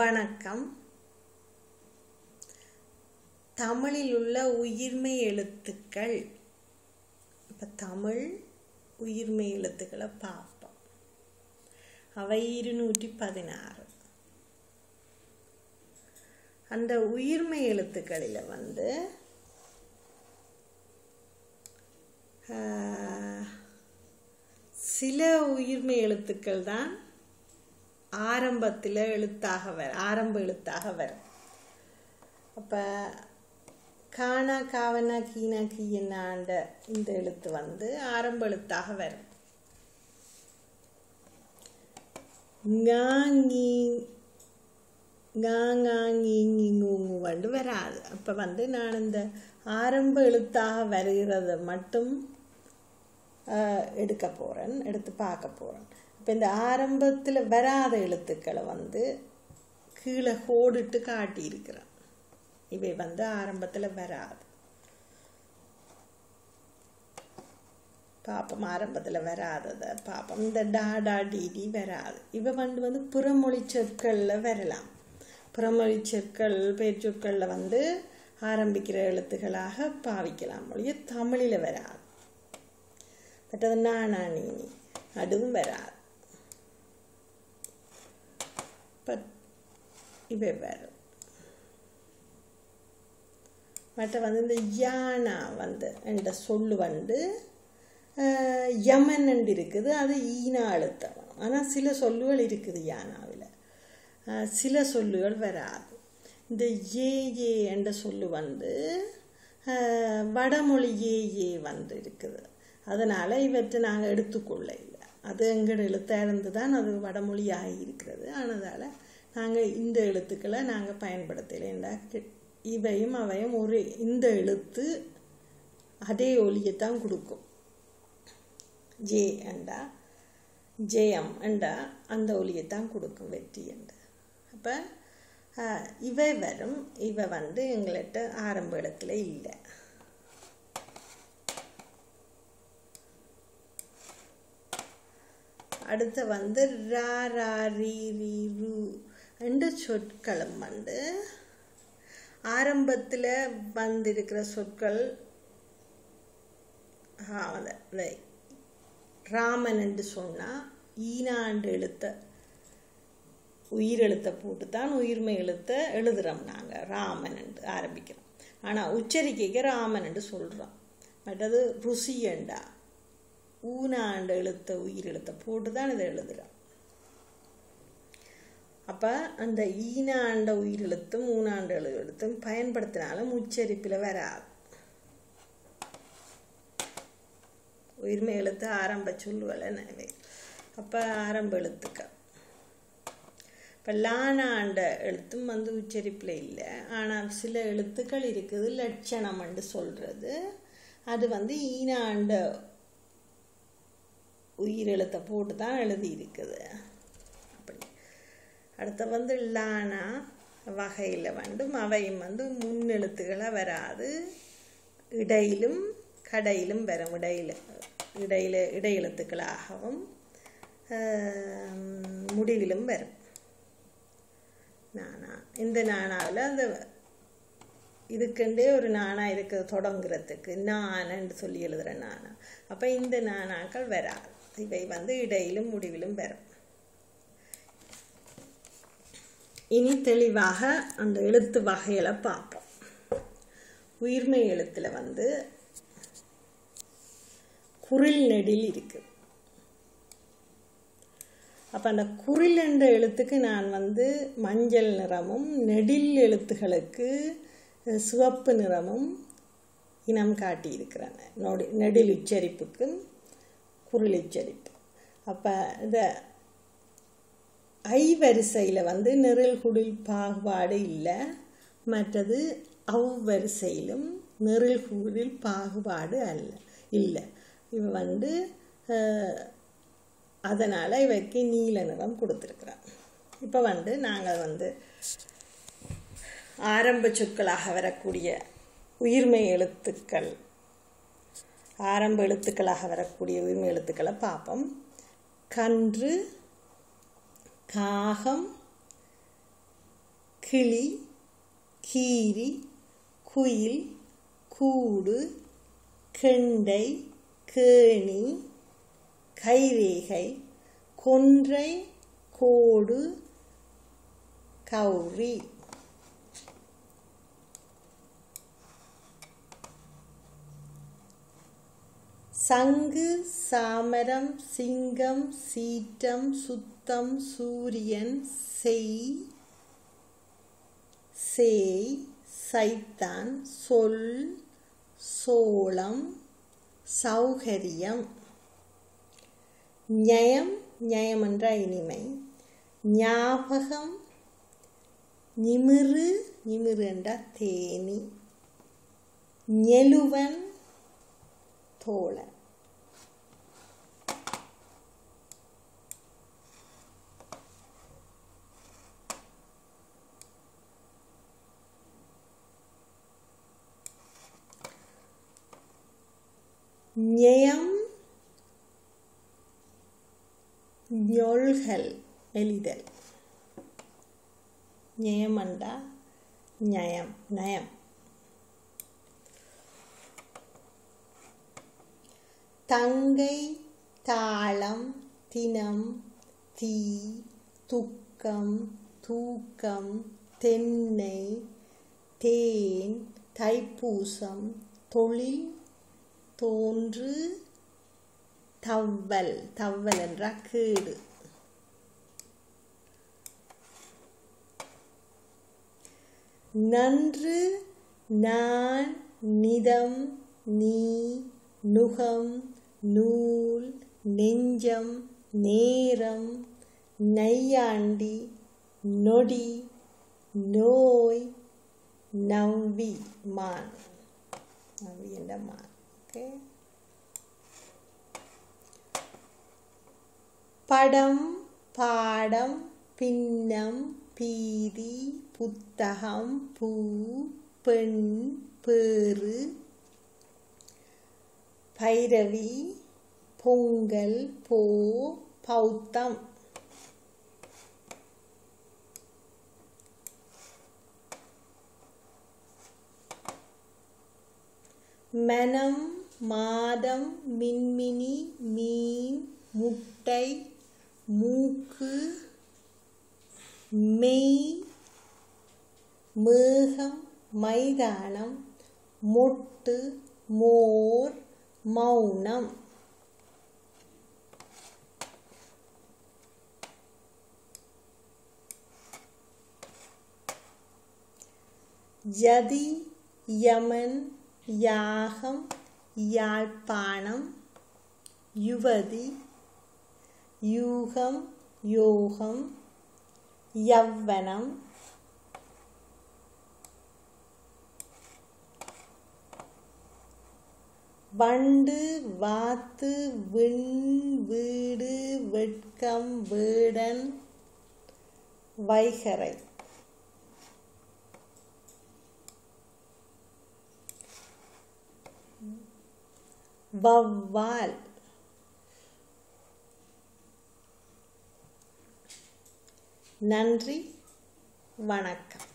வணக்கம். தமிழில் உள்ள உயிர்மை எழுத்துக்கள். இப்போ தமிழ் உயிர்மை எழுத்துக்களை பார்ப்போம். அவை இருநூற்றி பதினாறு. அந்த உயிர்மை எழுத்துக்களில் வந்து சில உயிர்மை எழுத்துக்கள் தான் ஆரம்பத்தில் எழுத்தாக வர ஆரம்ப எழுத்தாக வர. அப்போ கானா காவனா கீனா கீயனாண்ட இந்த எழுத்து வந்து ஆரம்ப எழுத்தாக வரும் ஞாங்கி வந்து வராது. அப்போ வந்து நான் இந்த ஆரம்ப எழுத்தாக வருகிறத மட்டும் ஆஹ், எடுக்க போகிறேன் எடுத்து பார்க்க போகிறேன் இப்போ இந்த ஆரம்பத்தில் வராத எழுத்துக்களை வந்து கீழே கோடிட்டு காட்டியிருக்கிறான். இவை வந்து ஆரம்பத்தில் வராது. பாப்பம் ஆரம்பத்தில் வராததை பாப்பம் இந்த டாடா டிடி வராது. இவ வந்து வந்து புறமொழி சொற்களில் வரலாம். புறமொழி சொற்கள் பேச்சொற்களில் வந்து ஆரம்பிக்கிற எழுத்துக்களாக பாவிக்கலாம் மொழியை தமிழில் வராது. மற்றது நானா நீ அதுவும் வராது பட் இவை வரும் மற்ற வந்து இந்த யானா வந்து என்ற சொல்லு வந்து யமன் என்று இருக்குது அது ஈனா அழுத்தம். ஆனால் சில சொல்லுகள் இருக்குது யானாவில். சில சொல்லுகள் வராது. இந்த ஏ ஏ என்ற சொல்லு வந்து வடமொழி ஏ ஏ வந்து இருக்குது. அதனால் இவற்றை நாங்கள் எடுத்துக்கொள்ள இல்லை அது எங்களோட எழுத்தாக இருந்து தான் அது வடமொழி இருக்கிறது. ஆனதால் நாங்கள் இந்த எழுத்துக்களை நாங்கள் பயன்படுத்தலைண்டா இவையும் அவையும் ஒரு இந்த எழுத்து அதே ஒலியைத்தான் கொடுக்கும். ஜே என்றா ஜெயம் என்றா அந்த ஒலியைத்தான் கொடுக்கும் வெற்றி என்று அப்போ இவை வரும். இவை வந்து எங்கள்கிட்ட ஆரம்ப இடத்துல இல்லை. அடுத்து வந்து ரா ரா ரீ ரீ ரூ. ரெண்டு சொற்களும் வந்து ஆரம்பத்தில் வந்திருக்கிற சொற்கள் ராமன் என்று சொன்னால் ஈனாண்டு எழுத்த உயிர் எழுத்த போட்டு தான் உயிர்மை எழுத்த எழுதுகிறோம் நாங்கள் ராமன் என்று ஆரம்பிக்கிறோம். ஆனால் உச்சரிக்கைக்கு ராமன் என்று சொல்கிறோம் மற்றது ருசியண்டா ஊனாண்டு எழுத்த உயிர் எழுத்த போட்டு தான் இதை எழுதுகிறோம் அப்போ அந்த ஈனாண்ட உயிரெழுத்தும் ஊனாண்ட எழுத்தும் பயன்படுத்தினாலும் உச்சரிப்பில் வராது. உயிர்மை எழுத்து ஆரம்ப சொல்லுவலை நினைவே அப்போ ஆரம்ப எழுத்துக்கள். இப்போ லானாண்ட எழுத்தும் வந்து உச்சரிப்பில் இல்லை. ஆனால் சில எழுத்துக்கள் இருக்குது லட்சணம்னு சொல்கிறது அது வந்து ஈனாண்ட உயிரெழுத்தை போட்டு தான் எழுதி இருக்குது அடுத்து வந்து லானா வகையில் வந்து அவையும் வந்து முன்னெழுத்துக்களாக வராது. இடையிலும் கடையிலும் வரும். இடையில இடையில இடையெழுத்துக்களாகவும் முடிவிலும் வரும். நானா இந்த நானாவில் அந்த இதுக்குண்டே ஒரு நானா இருக்க தொடங்குறதுக்கு. நானன்னு சொல்லி எழுதுகிற நானா. அப்போ இந்த நானாக்கள் வராது. இவை வந்து இடையிலும் முடிவிலும் வரும். இனி தெளிவாக அந்த எழுத்து வகைகளை பார்ப்போம். உயிர்மை எழுத்தில் வந்து குரில் நெடில் இருக்குது அப்போ அந்த குரில் என்ற எழுத்துக்கு நான் வந்து மஞ்சள் நிறமும் நெடில் எழுத்துகளுக்கு சிவப்பு நிறமும் இனம் காட்டியிருக்கிறேன் நொடி நெடில் உச்சரிப்புக்கும் குரில் உச்சரிப்பு. அப்போ இதை ஐ வரிசையில் வந்து நிரல் குடில் பாகுபாடு இல்லை. மற்றது அவ் வரிசையிலும் நிரல் குடில் பாகுபாடு அல்ல இல்லை. இவ வந்து அதனால் இவைக்கு நீல நிறம் கொடுத்துருக்குறோம் இப்போ வந்து நாங்கள் வந்து ஆரம்ப சொற்களாக வரக்கூடிய உயிர்மை எழுத்துக்கள் ஆரம்ப எழுத்துக்களாக வரக்கூடிய உயிர்மை எழுத்துக்களை பார்ப்போம். கன்று காகம் கிளி கீரி குயில் கூடு கெண்டை கேணி கைரேகை கொன்றை கோடு கௌரி சங்கு சாமரம் சிங்கம் சீற்றம் சுத்தம் சூரியன் செய் சேய் சைத்தான் சொல் சோளம் சௌகரியம். நியம் நியம் என்ற இனிமை. ஞாபகம் நிமிரு நிமிரு என்ற தேனி. நெலுவன் தோழன். ஞயம் ஞொல்கல் எளிதல் ஞயமண்டா ஞயம் நயம் தங்கை தாளம் தினம் தீ துக்கம் தூக்கம் தென்னை தேன் தைப்பூசம் தொழில் தோன்று தவ்வல் தவ்வல் என்ற கீடு. நன்று நான் நிதம் நீ நுகம் நூல் நெஞ்சம் நேரம் நையாண்டி நொடி நோய் நம்பி மான். நம்பி என்ற மான். படம் பாடம் பின்னம் பீதி புத்தகம் பூ பெண் பேறு பைரவி பொங்கல் போ பௌத்தம். மனம் மாதம் மின்மினி மீன் முட்டை மூக்கு மெய் மேகம் மைதானம் மொட்டு மோர் மௌனம். யதி யமன் யாகம் யாழ்ப்பாணம் யுவதி யூகம் யோகம் யவ்வனம் வண்டு வாத்து விண் வீடு வெட்கம் வேடன் வைகரை வவ்வால். நன்றி வணக்கம்.